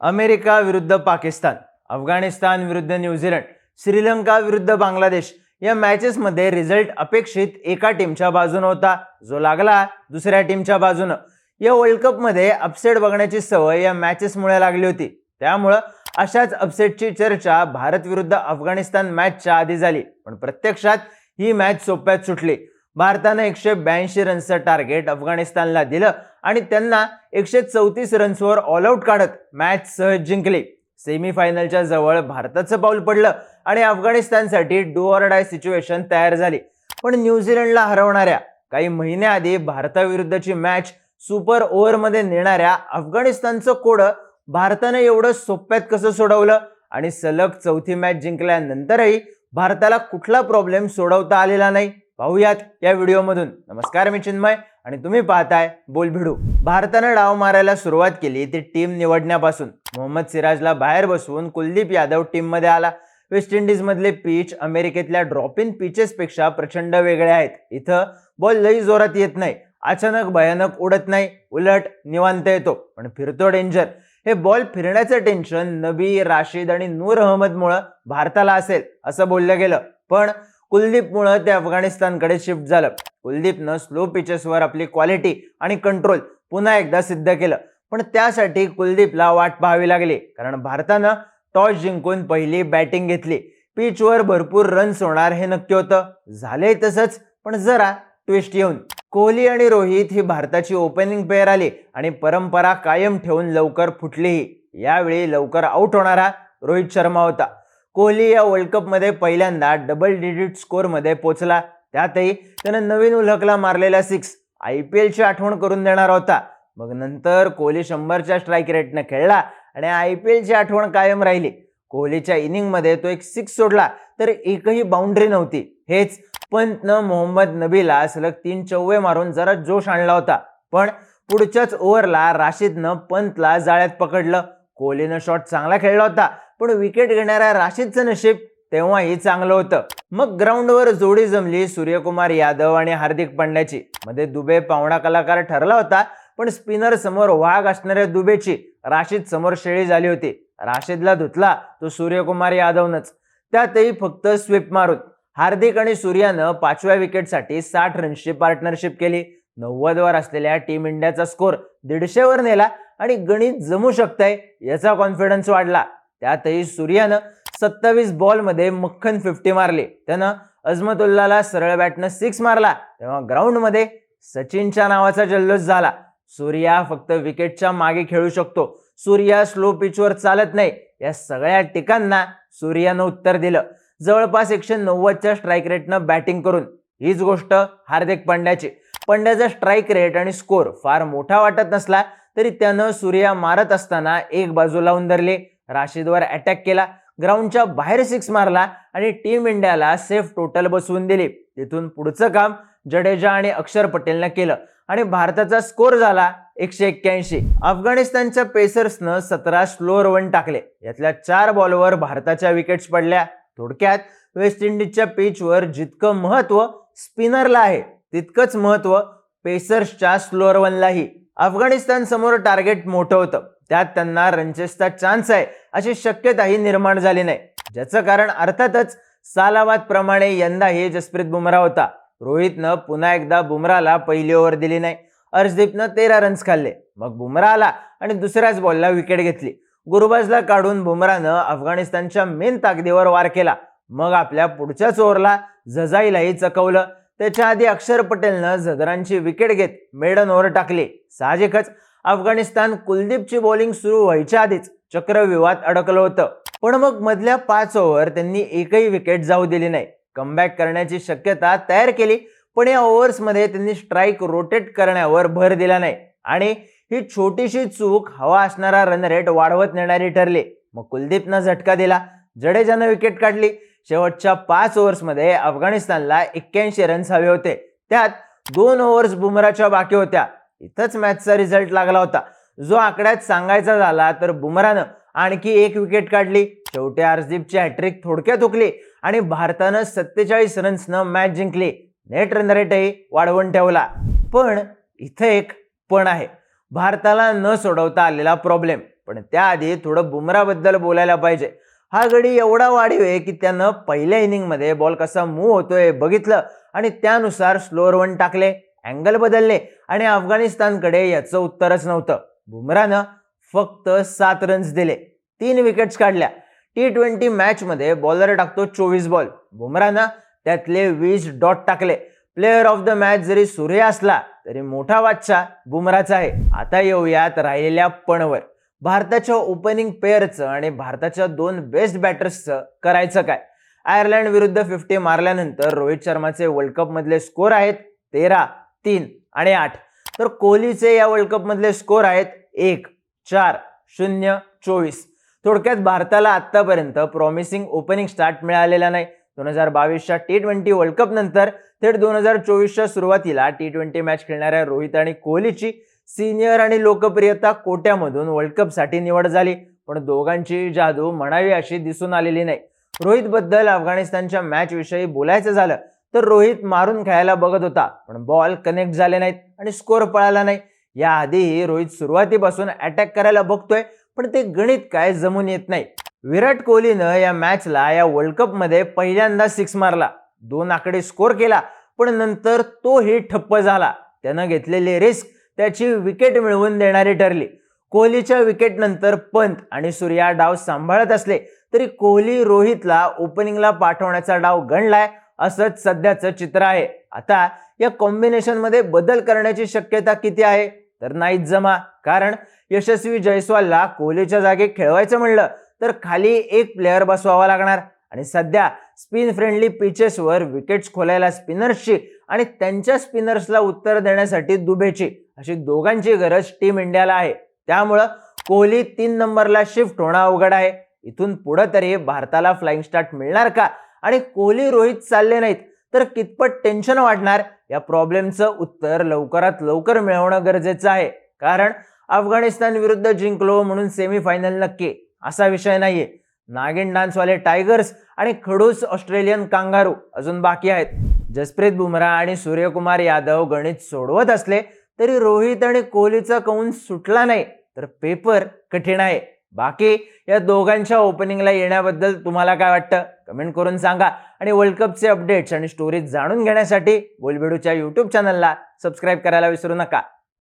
America विरुद्ध पाकिस्तान अफगाणिस्तान विरुद्ध New Zealand Sri Lanka विरुद्ध बांगलादेश या मॅचेसमध्ये रिझल्ट अपेक्षित एका टीमच्या बाजूनं होता. जो लागला दुसऱ्या टीमच्या बाजूनं. या वर्ल्ड कपमध्ये अपसेट बघण्याची सवय या मॅचेसमुळे लागली होती. त्यामुळं अशाच अपसेटची चर्चा भारत विरुद्ध अफगाणिस्तान मॅचच्या आधी झाली. पण प्रत्यक्षात ही मॅच सोप्यात सुटली. भारतानं एकशे ब्याऐंशी रन्सचं टार्गेट अफगाणिस्तानला दिलं. आणि त्यांना एकशे चौतीस रन्सवर ऑलआउट काढत मॅच सहज जिंकली. सेमीफायनलच्या जवळ भारताचं पाऊल पडलं आणि अफगाणिस्तानसाठी डू ऑर डाय सिच्युएशन तयार झाली. पण न्यूझीलंडला हरवणाऱ्या काही महिन्याआधी भारताविरुद्धची मॅच सुपर ओव्हरमध्ये नेणाऱ्या अफगाणिस्तानचं कोडं भारतानं एवढं सोप्यात कसं सोडवलं? आणि सलग चौथी मॅच जिंकल्यानंतरही भारताला कुठला प्रॉब्लेम सोडवता आलेला नाही? पाहूयात या व्हिडिओमधून नमस्कार मी चिन्मय. आणि तुम्ही पाहताय बोल भिडू भारतानं डाव मारायला सुरुवात केली ती टीम निवडण्यापासून. मोहम्मद सिराजला बाहेर बसवून कुलदीप यादव टीममध्ये आला. वेस्ट इंडिजमधले पिच अमेरिकेतल्या ड्रॉप इन पिचेसपेक्षा प्रचंड वेगळे आहेत. इथं बॉल लई जोरात येत नाही. अचानक भयानक उडत नाही. उलट निवांत येतो. पण फिरतो डेंजर. हे बॉल फिरण्याचं टेन्शन नबी राशीद आणि नूर अहमदमुळं भारताला असेल असं बोललं गेलं. पण कुलदीपमुळं ते अफगाणिस्तानकडे शिफ्ट झालं. कुलदीपनं स्लो पिचेसवर आपली क्वालिटी आणि कंट्रोल पुन्हा एकदा सिद्ध केलं. पण त्यासाठी कुलदीपला वाट पाहावी लागली. कारण भारतानं टॉस जिंकून पहिली बॅटिंग घेतली. पिचवर भरपूर रन्स होणार हे नक्की होतं. झालंय तसंच पण जरा ट्विस्ट येऊन. कोहली आणि रोहित ही भारताची ओपनिंग पेअर आली आणि परंपरा कायम ठेवून लवकर फुटलीही. यावेळी लवकर आउट होणारा रोहित शर्मा होता. कोहली या वर्ल्ड कपमध्ये पहिल्यांदा डबल डिजिट स्कोअरमध्ये पोचला त्यातही त्यानं नवीन उलहकला मारलेला सिक्स आय पी एलची आठवण करून देणार होता. मग नंतर कोहली शंभरच्या स्ट्राईक रेटनं खेळला आणि आय पी एलची आठवण कायम राहिली. कोहलीच्या इनिंगमध्ये तो एक सिक्स सोडला तर एकही बाउंड्री नव्हती. हेच पंतनं मोहम्मद नबीला सलग तीन चौवे मारून जरा जोश आणला होता. पण पुढच्याच ओव्हरला राशिदनं पंतला जाळ्यात पकडलं. कोहलीनं शॉट चांगला खेळला होता. पण विकेट घेणाऱ्या राशीदचं नशीब तेव्हाही चांगलं होतं. मग ग्राउंडवर जोडी जमली सूर्यकुमार यादव आणि हार्दिक पांड्याची. मध्ये दुबे पावणा कलाकार ठरला होता पण स्पिनर समोर वाघ असणाऱ्या दुबेची राशीद समोर शेळी झाली होती. राशीदला धुतला तो सूर्यकुमार यादवनच. त्यातही फक्त स्वीप मारून. हार्दिक आणि सूर्यानं पाचव्या विकेटसाठी साठ रन्सची पार्टनरशिप केली. नव्वदवर असलेल्या टीम इंडियाचा स्कोर दीडशेवर नेला आणि गणित जमू शकतंय याचा कॉन्फिडन्स वाढला. त्यातही सूर्यानं सत्तावीस बॉलमध्ये मक्खन फिफ्टी मारली. त्यानं अजमतुल्लाला सरळ बॅटनं सिक्स मारला. तेव्हा ग्राउंडमध्ये सचिनच्या नावाचा जल्लोष झाला. सूर्या फक्त विकेटच्या मागे खेळू शकतो. सूर्या स्लो पिचवर चालत नाही. या सगळ्या टीकांना सूर्यानं उत्तर दिलं. जवळपास एकशे नव्वदच्या स्ट्राईक रेटनं बॅटिंग करून हीच गोष्ट हार्दिक पांड्याची. पंड्याचा स्ट्राईक रेट आणि स्कोर फार मोठा वाटत नसला तरी त्यानं सूर्या मारत असताना एक बाजू लावून धरली राशीदवर अटॅक केला. ग्राउंडच्या बाहेर सिक्स मारला आणि टीम इंडियाला सेफ टोटल बसवून दिली. तिथून पुढचं काम जडेजा आणि अक्षर पटेलनं केलं. आणि भारताचा स्कोर झाला एकशे एक्क्याऐंशी. अफगाणिस्तानच्या पेसर्सनं सतरा स्लोअर वन टाकले. यातल्या चार बॉलवर भारताच्या विकेट्स पडल्या. थोडक्यात वेस्ट इंडिजच्या पिचवर जितकं महत्त्व स्पिनरला आहे तितकंच महत्त्व पेसर्सच्या स्लोअर वनलाही अफगाणिस्तान समोर टार्गेट मोठं होतं. त्यात त्यांना रनचेसचा चान्स आहे. अशी शक्यताही निर्माण झाली नाही. ज्याचं कारण अर्थातच सालाबाद प्रमाणे यंदाही जसप्रीत बुमराह होता. रोहितनं पुन्हा एकदा बुमराला पहिली ओव्हर दिली नाही. अर्शदीपनं तेरा रन्स खाल्ले. मग बुमरा आला आणि दुसऱ्याच बॉलला विकेट घेतली. गुरुबाजला काढून बुमरानं अफगाणिस्तानच्या मेन ताकदीवर वार केला. मग आपल्या पुढच्याच ओव्हरला झजाईलाही चकवलं. त्याच्या आधी अक्षर पटेलनं झगरांची विकेट घेत मेडन ओव्हर टाकली. साहजिकच अफगाणिस्तान कुलदीपची बॉलिंग सुरू व्हायच्या आधीच चक्रव्यूहात अडकलं होतं. पण मग मधल्या पाच ओव्हर त्यांनी एकही विकेट जाऊ दिली नाही. कमबॅक करण्याची शक्यता तयार केली पण या ओव्हर्समध्ये त्यांनी स्ट्राईक रोटेट करण्यावर भर दिला नाही. आणि ही छोटीशी चूक हवा असणारा रन रेट वाढवत नेणारी ठरली. मग कुलदीपनं झटका दिला. जडेजानं विकेट काढली. शेवटच्या पाच ओव्हर्समध्ये अफगाणिस्तानला एक्क्याऐंशी रन्स हवे होते. त्यात दोन ओव्हर्स बुमराच्या बाकी होत्या. इथंच मॅचचा रिझल्ट लागला होता. जो आकड्यात सांगायचा झाला तर बुमरानं आणखी एक विकेट काढली. शेवटी अर्शदीपची हॅट्रिक थोडक्यात हुकली आणि भारतानं सत्तेचाळीस रन्सनं मॅच जिंकली. नेट रन रेटही वाढवून ठेवला. पण इथं एक पण आहे. भारताला न सोडवता आलेला प्रॉब्लेम पण त्याआधी थोडं बुमराबद्दल बोलायला पाहिजे. हा गडी एवढा वाढीव आहे की त्यानं पहिल्या इनिंगमध्ये बॉल कसा मूव्ह होतोय बघितलं आणि त्यानुसार स्लोअर वन टाकले अँगल बदलले आणि अफगाणिस्तानकडे याचं उत्तरच नव्हतं. बुमरानं फक्त सात रन्स दिले. तीन विकेट्स काढल्या. टी ट्वेंटी मॅचमध्ये बॉलर टाकतो चोवीस बॉल बुमरानं त्यातले वीस डॉट टाकले. प्लेअर ऑफ द मॅच जरी सूर्य असला तरी मोठा बादशाह बुमराचा आहे. आता येऊयात राहिलेल्या पणवर. भारताच्या ओपनिंग पेअरचं आणि भारताच्या दोन बेस्ट बॅटर्सचं करायचं काय? आयर्लंड विरुद्ध फिफ्टी मारल्यानंतर रोहित शर्माचे वर्ल्ड कपमधले स्कोर आहेत तेरा तीन आणि आठ. तर कोहलीचे या वर्ल्ड कपमधले स्कोर आहेत एक चार शून्य चोवीस. थोडक्यात भारताला आत्तापर्यंत प्रॉमिसिंग ओपनिंग स्टार्ट मिळालेला नाही. दोन हजार बावीसच्या टी ट्वेंटी वर्ल्ड कप नंतर थेट दोन हजार चोवीसच्या सुरुवातीला टी ट्वेंटी मॅच खेळणाऱ्या रोहित आणि कोहलीची सिनियर आणि लोकप्रियता कोट्यामधून वर्ल्ड कपसाठी निवड झाली. पण दोघांची जादू म्हणावी अशी दिसून आलेली नाही. रोहित बद्दल अफगाणिस्तानच्या मॅच विषयी बोलायचं झालं तर रोहित मारून खेळायला बघत होता. पण बॉल कनेक्ट झाले नाहीत आणि स्कोअर पळाला नाही. याआधीही रोहित सुरुवातीपासून अटॅक करायला बघतोय पण ते गणित काय जमून येत नाही. विराट कोहलीनं या मॅचला या वर्ल्ड कपमध्ये पहिल्यांदा सिक्स मारला. दोन आकडे स्कोर केला पण नंतर तोही ठप्प झाला. त्यानं घेतलेली रिस्क त्याची विकेट मिळवून देणारी ठरली. कोहलीच्या विकेटनंतर पंत आणि सूर्या डाव सांभाळत असले तरी कोहली रोहितला ओपनिंगला पाठवण्याचा डाव गणलाय असंच सध्याचं चित्र आहे. आता या कॉम्बिनेशनमध्ये बदल करण्याची शक्यता किती आहे? तर नाहीच जमा. कारण यशस्वी जयस्वालला कोहलीच्या जागे खेळवायचं म्हणलं तर खाली एक प्लेअर बसवावा लागणार. आणि सध्या स्पिन फ्रेंडली पिचेसवर विकेट्स खोलायला स्पिनर्सची आणि त्यांच्या स्पिनर्सला उत्तर देण्यासाठी दुबेची अशी दोघांची गरज टीम इंडियाला आहे. त्यामुळं कोहली तीन नंबरला शिफ्ट होणं अवघड आहे. इथून पुढं तरी भारताला फ्लाइंग स्टार्ट मिळणार का? आणि कोहली रोहित चालले नाहीत. तर कितपत टेन्शन वाढणार? या प्रॉब्लेमचं उत्तर लवकरात लवकर मिळवणं गरजेचं आहे. कारण अफगाणिस्तान विरुद्ध जिंकलो म्हणून सेमीफायनल नक्की. असा विषय नाहीये. नागिन डान्सवाले टायगर्स आणि खडूस ऑस्ट्रेलियन कांगारू अजून बाकी आहेत. जसप्रीत बुमराह आणि सूर्यकुमार यादव गणित सोडवत असले तरी रोहित आणि कोहलीचा कौन सुटला नाही तर पेपर कठीण आहे. बाकी या दोघांच्या ओपनिंगला येण्याबद्दल तुम्हाला काय वाटतं? कमेंट करून सांगा. आणि वर्ल्ड कपचे अपडेट्स आणि स्टोरीज जाणून घेण्यासाठी गोलबेडूच्या यूट्यूब चॅनलला सबस्क्राईब करायला विसरू नका.